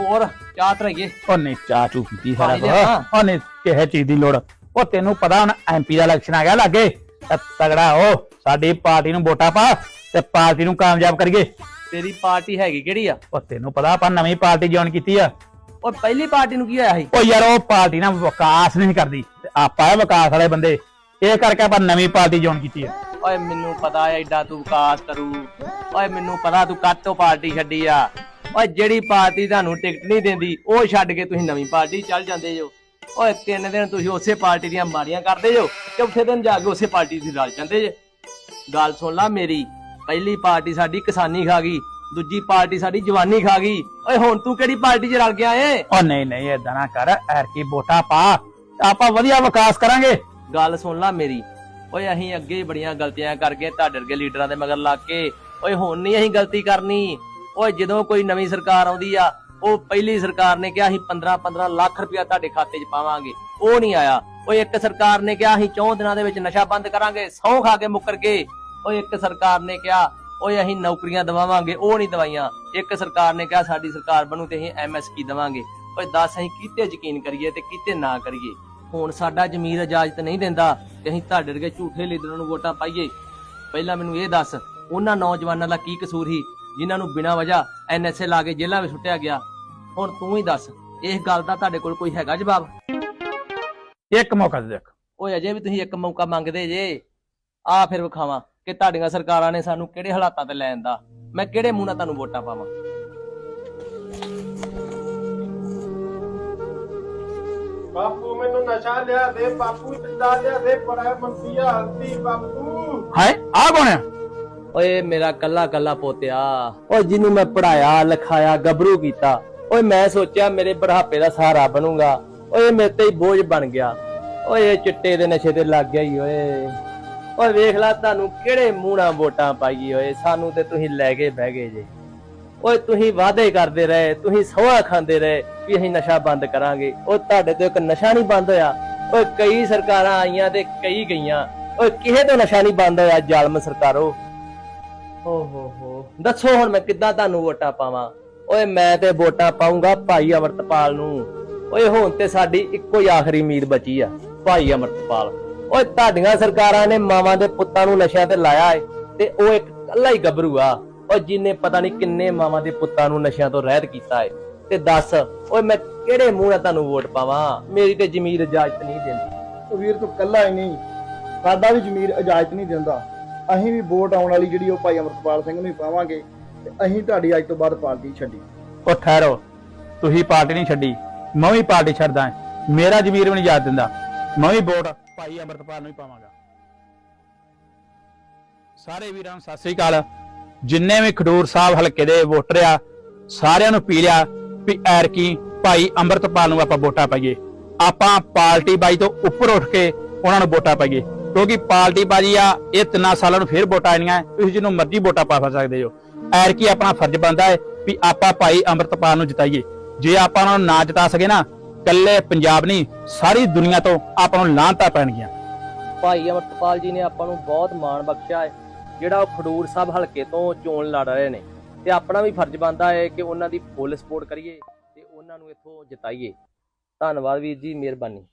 ਹੋਰ ਚਾਹ ਤਰਈਏ ਉਹਨੇ ਚਾਹ ਚੂ ਪੀਤੀ ਸਾਰਾ ਪਾਣੀ ਲਿਆ। ਕੁਛ। ਉਹਨੇ ਕਿਸੇ ਚੀਜ਼ ਦੀ ਲੋੜ। ਉਹ ਤੈਨੂੰ ਪਤਾ ਹੁਣ ਐਮਪੀ ਦਾ ਇਲੈਕਸ਼ਨ ਆ ਗਿਆ ਲਾਗੇ। ਤੇ ਤਗੜਾ ਉਹ ਸਾਡੀ ਪਾਰਟੀ ਨੂੰ ਵੋਟਾਂ ਪਾ ਤੇ ਪਾਰਟੀ ਨੂੰ ਕਾਮਯਾਬ ਕਰੀਏ। ਤੇਰੀ ਪਾਰਟੀ ਹੈਗੀ ਕਿਹੜੀ ਆ? ਉਹ ਤੈਨੂੰ ਪਤਾ ਆਪਾਂ ਨਵੀਂ ਪਾਰਟੀ ਜੁਆਇਨ ਕੀਤੀ ਆ। ਉਹ ਪਹਿਲੀ ਪਾਰਟੀ ਨੂੰ ਕੀ ਹੋਇਆ ਸੀ? ਉਹ ਯਾਰ ਉਹ ਪਾਰਟੀ ਨਾ ਵਿਕਾਸ ਨਹੀਂ ਕਰਦੀ। ਤੇ ਆਪਾਂ ਇਹ ਵਿਕਾਸ ਵਾਲੇ ਬੰਦੇ। ਇਹ ਕਰਕੇ ਆਪਾਂ ਨਵੀਂ ਪਾਰਟੀ ਜੁਆਇਨ ਕੀਤੀ ਆ। ਓਏ ਮੈਨੂੰ ਪਤਾ ਐ ਐਡਾ ਤੂੰ ਵਿਕਾਸ ਕਰੂ। ਓਏ ਮੈਨੂੰ ਪਤਾ ਤੂੰ ਕਾਤੋਂ ਪਾਰਟੀ ਛੱਡੀ ਆ। ਓਏ ਜਿਹੜੀ ਪਾਰਟੀ ਤੁਹਾਨੂੰ ਟਿਕਟ ਨਹੀਂ ਦਿੰਦੀ ਉਹ ਛੱਡ ਕੇ ਤੁਸੀਂ ਨਵੀਂ ਪਾਰਟੀ ਚੱਲ ਜਾਂਦੇ ਜੋ। ਓਏ ਤਿੰਨ ਦਿਨ ਤੁਸੀਂ ਉਸੇ ਪਾਰਟੀ ਦੀਆਂ ਮਾਰੀਆਂ ਕਰਦੇ ਜੋ। ਚੌਥੇ ਦਿਨ ਜਾ ਕੇ ਉਸੇ ਪਾਰਟੀ ਦੀ ਰਲ ਜਾਂਦੇ ਜੇ। ਗੱਲ ਸੁਣ ਲੈ ਮੇਰੀ ਪਹਿਲੀ ਪਾਰਟੀ ਸਾਡੀ ਕਿਸਾਨੀ ਖਾ ਗਈ ਦੂਜੀ ਪਾਰਟੀ ਸਾਡੀ ਜਵਾਨੀ ਖਾ ਗਈ। ਓਏ ਹੁਣ ਤੂੰ ਕਿਹੜੀ ਪਾਰਟੀ 'ਚ ਰਲ ਗਿਆ ਏ? ਉਹ ਨਹੀਂ ਨਹੀਂ ਏਦਾਂ ਨਾ ਕਰ ਐਰ ਕੀ ਵੋਟਾਂ ਪਾ। ਆਪਾਂ ਵਧੀਆ ਵਿਕਾਸ ਕਰਾਂਗੇ। ਗੱਲ ਸੁਣ ਲੈ ਮੇਰੀ ਓਏ ਅਸੀਂ ਅੱਗੇ ਹੀ ਬੜੀਆਂ ਗਲਤੀਆਂ ਕਰਕੇ ਤੁਹਾਡੇ ਵਰਗੇ ਲੀਡਰਾਂ ਦੇ ਮਗਰ ਲੱਗ ਕੇ ਓਏ ਹੁਣ ਨਹੀਂ ਅਸੀਂ ਗਲਤੀ ਕਰਨੀ। ਓਏ ਜਦੋਂ ਕੋਈ ਨਵੀਂ ਸਰਕਾਰ ਆਉਂਦੀ ਆ, ਉਹ ਪਹਿਲੀ ਸਰਕਾਰ ਨੇ ਕਿਹਾ ਅਸੀਂ 15 15 ਲੱਖ ਰੁਪਇਆ ਤੁਹਾਡੇ ਖਾਤੇ 'ਚ ਪਾਵਾਂਗੇ। ਉਹ ਨਹੀਂ ਆਇਆ। ਓਏ ਇੱਕ ਸਰਕਾਰ ਨੇ ਕਿਹਾ ਅਸੀਂ 4 ਦਿਨਾਂ ਦੇ ਵਿੱਚ ਨਸ਼ਾ ਬੰਦ ਕਰਾਂਗੇ ਸਹੁੰ ਖਾ ਕੇ ਮੁੱਕਰ ਗਏ। ਓਏ ਇੱਕ ਸਰਕਾਰ ਨੇ ਕਿਹਾ, ਓਏ ਅਸੀਂ ਨੌਕਰੀਆਂ ਦਵਾਵਾਂਗੇ, ਉਹ ਨਹੀਂ ਦਵਾਈਆਂ। ਇੱਕ ਸਰਕਾਰ ਨੇ ਕਿਹਾ ਸਾਡੀ ਸਰਕਾਰ ਬਣੂ ਤੇ ਅਸੀਂ ਐਮਐਸਪੀ ਦਵਾਂਗੇ। ਓਏ ਦੱਸ ਅਸੀਂ ਕਿਤੇ ਯਕੀਨ ਕਰੀਏ ਤੇ ਕਿਤੇ ਨਾ ਕਰੀਏ। ਹੁਣ ਸਾਡਾ ਜ਼ਮੀਰ ਇਜਾਜ਼ਤ ਨਹੀਂ ਦਿੰਦਾ ਕਿ ਅਸੀਂ ਤੁਹਾਡੇ ਵਰਗੇ ਝੂਠੇ ਲੀਡਰਾਂ ਨੂੰ ਵੋਟਾਂ ਪਾਈਏ। ਪਹਿਲਾਂ ਮੈਨੂੰ ਇਹ ਦੱਸ, ਉਹਨਾਂ ਨੌਜਵਾਨਾਂ ਦਾ ਕੀ ਕਸੂਰ ਸੀ? ਜਿਨ੍ਹਾਂ ਨੂੰ ਬਿਨਾਂ ਵਜ੍ਹਾ ਐਨਐਸਏ ਲਾ ਕੇ ਜੇਲ੍ਹਾਂ ਵਿੱਚ ਸੁੱਟਿਆ ਗਿਆ। ਹੁਣ ਤੂੰ ਹੀ ਦੱਸ ਇਸ ਗੱਲ ਦਾ ਤੁਹਾਡੇ ਕੋਲ ਕੋਈ ਹੈਗਾ ਜਵਾਬ? ਇੱਕ ਮੌਕਾ ਦੇ ਦੇਖ। ਓਏ ਅਜੇ ਵੀ ਤੁਸੀਂ ਇੱਕ ਮੌਕਾ ਮੰਗਦੇ ਜੇ। ਆ ਫਿਰ ਵਿਖਾਵਾਂ ਕਿ ਤੁਹਾਡੀਆਂ ਸਰਕਾਰਾਂ ਨੇ ਸਾਨੂੰ ਕਿਹੜੇ ਹਾਲਾਤਾਂ ਤੇ ਲੈਣ ਦਾ। ਮੈਂ ਕਿਹੜੇ ਮੂੰਹ ਨਾਲ ਤੁਹਾਨੂੰ ਵੋਟਾਂ ਪਾਵਾਂ? ਬਾਪੂ ਮੈਨੂੰ ਨਸ਼ਾ ਲਿਆ ਦੇ ਬਾਪੂ ਚਿੱਟਾ ਲਿਆ ਦੇ ਬੜਾ ਮੰਤੀਆ ਹਲਦੀ ਬਾਪੂ। ਹਾਏ ਆ ਕੌਣ ਓਏ ਮੇਰਾ ਕੱਲਾ ਕੱਲਾ ਪੋਤਿਆ। ਓਏ ਜਿਹਨੂੰ ਮੈਂ ਪੜਾਇਆ ਲਿਖਾਇਆ, ਗੱਭਰੂ ਕੀਤਾ, ਓਏ ਮੈਂ ਸੋਚਿਆ ਮੇਰੇ ਬੁਢਾਪੇ ਦਾ ਸਹਾਰਾ ਬਣੂਗਾ। ਓਏ ਮੇਰੇ ਤੇ ਹੀ ਬੋਝ ਬਣ ਗਿਆ। ਓਏ ਚਿੱਟੇ ਦੇ ਨਸ਼ੇ ਤੇ ਲੱਗ ਗਿਆ ਹੀ ਓਏ। ਓਏ ਵੇਖ ਲਾ, ਤੁਹਾਨੂੰ ਕਿਹੜੇ ਮੂੰਹ ਵੋਟਾਂ ਪਾਈ ਓਏ, ਸਾਨੂੰ ਤੇ ਤੁਸੀਂ ਲੈ ਕੇ ਬਹਿ ਗਏ ਜੇ। ਓਏ ਤੁਸੀਂ ਵਾਅਦੇ ਕਰਦੇ ਰਹੇ, ਤੁਸੀਂ ਸਵਾ ਖਾਂਦੇ ਰਹੇ ਵੀ ਅਸੀਂ ਨਸ਼ਾ ਬੰਦ ਕਰਾਂਗੇ। ਓ ਤੁਹਾਡੇ ਤੋਂ ਇੱਕ ਨਸ਼ਾ ਨਹੀਂ ਬੰਦ ਹੋਇਆ। ਓਏ ਕਈ ਸਰਕਾਰਾਂ ਆਈਆਂ ਤੇ ਕਈ ਗਈਆਂ। ਓਏ ਕਿਸੇ ਤੋਂ ਨਸ਼ਾ ਨਹੀਂ ਬੰਦ ਹੋਇਆ, ਜ਼ਾਲਮ ਸਰਕਾਰੋ। ਓ ਹੋ ਹੋ। ਦੱਸੋ ਹੁਣ ਮੈਂ ਕਿੱਦਾਂ ਤੁਹਾਨੂੰ ਵੋਟਾਂ ਪਾਵਾਂ? ਓਏ, ਮੈਂ ਤੇ ਵੋਟਾਂ ਪਾਉਂਗਾ ਭਾਈ ਅਮਰਤਪਾਲ ਨੂੰ। ਓਏ, ਹੁਣ ਤੇ ਸਾਡੀ ਇੱਕੋ ਹੀ ਆਖਰੀ ਉਮੀਦ ਬਚੀ ਆ, ਭਾਈ ਅਮਰਤਪਾਲ। ਓਏ, ਤੁਹਾਡੀਆਂ ਸਰਕਾਰਾਂ ਨੇ ਮਾਵਾਂ ਦੇ ਪੁੱਤਾਂ ਨੂੰ ਨਸ਼ਿਆਂ ਤੇ ਲਾਇਆ ਏ, ਤੇ ਉਹ ਇੱਕ ਕੱਲਾ ਹੀ ਗੱਭਰੂ ਆ। ਓ ਜਿਨੇ ਪਤਾ ਨਹੀਂ ਕਿੰਨੇ ਮਾਵਾਂ ਦੇ ਪੁੱਤਾਂ ਨੂੰ ਨਸ਼ਿਆਂ ਤੋਂ ਰਹਿਤ ਕੀਤਾ ਏ। ਤੇ ਦੱਸ, ਓਏ, ਮੈਂ ਕਿਹੜੇ ਮੂੰਹ ਨਾਲ ਤੁਹਾਨੂੰ ਵੋਟ ਪਾਵਾਂ? ਮੇਰੀ ਤੇ ਜ਼ਮੀਰ ਇਜਾਜ਼ਤ ਨਹੀਂ ਦਿੰਦੀ। ਵੀਰ ਤੂੰ ਕੱਲਾ ਹੀ ਨਹੀਂ। ਸਾਡਾ ਵੀ ਜ਼ਮੀਰ ਇਜਾਜ਼ਤ ਨਹੀਂ ਦਿੰਦਾ। ਅਸੀਂ ਵੀ ਵੋਟ ਆਉਣ ਵਾਲੀ ਜਿਹੜੀ ਉਹ ਭਾਈ ਅਮਰਪਾਲ ਸਿੰਘ ਨੂੰ ਹੀ ਪਾਵਾਂਗੇ ਤੇ ਅਸੀਂ ਤੁਹਾਡੀ ਅੱਜ ਤੋਂ ਬਾਅਦ ਪਾਰਟੀ ਛੱਡੀ। ਉਹ ਠਹਿਰੋ, ਤੁਸੀਂ ਪਾਰਟੀ ਨਹੀਂ ਛੱਡੀ, ਮੈਂ ਵੀ ਪਾਰਟੀ ਛੱਡਦਾ ਮੇਰਾ ਜ਼ਮੀਰ ਵੀ ਨਹੀਂ ਯਾਦ ਦਿੰਦਾ। ਮੈਂ ਵੀ ਵੋਟ ਭਾਈ ਅਮਰਤਪਾਲ ਨੂੰ ਹੀ ਪਾਵਾਂਗਾ। ਸਾਰੇ ਵੀਰਾਂ ਨੂੰ ਸਤਿ ਸ੍ਰੀ ਅਕਾਲ। ਜਿੰਨੇ ਵੀ ਖਡੂਰ ਸਾਹਿਬ ਹਲਕੇ ਦੇ ਵੋਟਰ ਆ, ਸਾਰਿਆਂ ਨੂੰ ਪੀ ਲਿਆ ਵੀ ਐਰਕੀ ਭਾਈ ਅਮਰਤਪਾਲ ਨੂੰ ਆਪਾਂ ਵੋਟਾਂ ਪਾਈਏ। ਆਪਾਂ ਪਾਰਟੀ ਬਾਈ ਤੋਂ ਉੱਪਰ ਉੱਠ ਕੇ ਉਹਨਾਂ ਨੂੰ ਵੋਟਾਂ ਪਾਈਏ। ਕਿਉਂਕਿ ਪਾਰਟੀ ਬਾਜੀ ਆ, ਇਹ ਤਿੰਨਾਂ ਸਾਲਾਂ ਨੂੰ ਫੇਰ ਵੋਟਾਂ ਆਣੀਆਂ ਤੁਸੀਂ ਜਿਹਨੂੰ ਮਰਜ਼ੀ ਵੋਟਾਂ ਪਾ ਸਕਦੇ ਹੋ। ਐਰਕੀ ਆਪਣਾ ਫਰਜ਼ ਬਣਦਾ ਹੈ ਵੀ ਆਪਾਂ ਭਾਈ ਅੰਮ੍ਰਿਤਪਾਲ ਨੂੰ ਜਿਤਾਈਏ। ਜੇ ਆਪਾਂ ਉਹਨਾਂ ਨੂੰ ਨਾ ਜਿਤਾ ਸਕੇ ਨਾ ਕੱਲੇ ਪੰਜਾਬ ਨਹੀਂ, ਸਾਰੀ ਦੁਨੀਆ ਤੋਂ ਆਪਾਂ ਨੂੰ ਲਾਂਤਾ ਪੈਣਗੀਆਂ। ਭਾਈ ਅੰਮ੍ਰਿਤਪਾਲ ਜੀ ਨੇ ਆਪਾਂ ਨੂੰ ਬਹੁਤ ਮਾਣ ਬਖਸ਼ਿਆ ਹੈ, ਜਿਹੜਾ ਉਹ ਖਡੂਰ ਸਾਹਿਬ ਹਲਕੇ ਤੋਂ ਚੋਣ ਲੜ ਰਹੇ ਨੇ। ਤੇ ਆਪਣਾ ਵੀ ਫਰਜ਼ ਬਣਦਾ ਹੈ ਕਿ ਉਹਨਾਂ ਦੀ ਫੁੱਲ ਸਪੋਰਟ ਕਰੀਏ ਤੇ ਉਹਨਾਂ ਨੂੰ ਇੱਥੋਂ ਜਿਤਾਈਏ। ਧੰਨਵਾਦ ਵੀਰ ਜੀ, ਮਿਹਰਬਾਨੀ।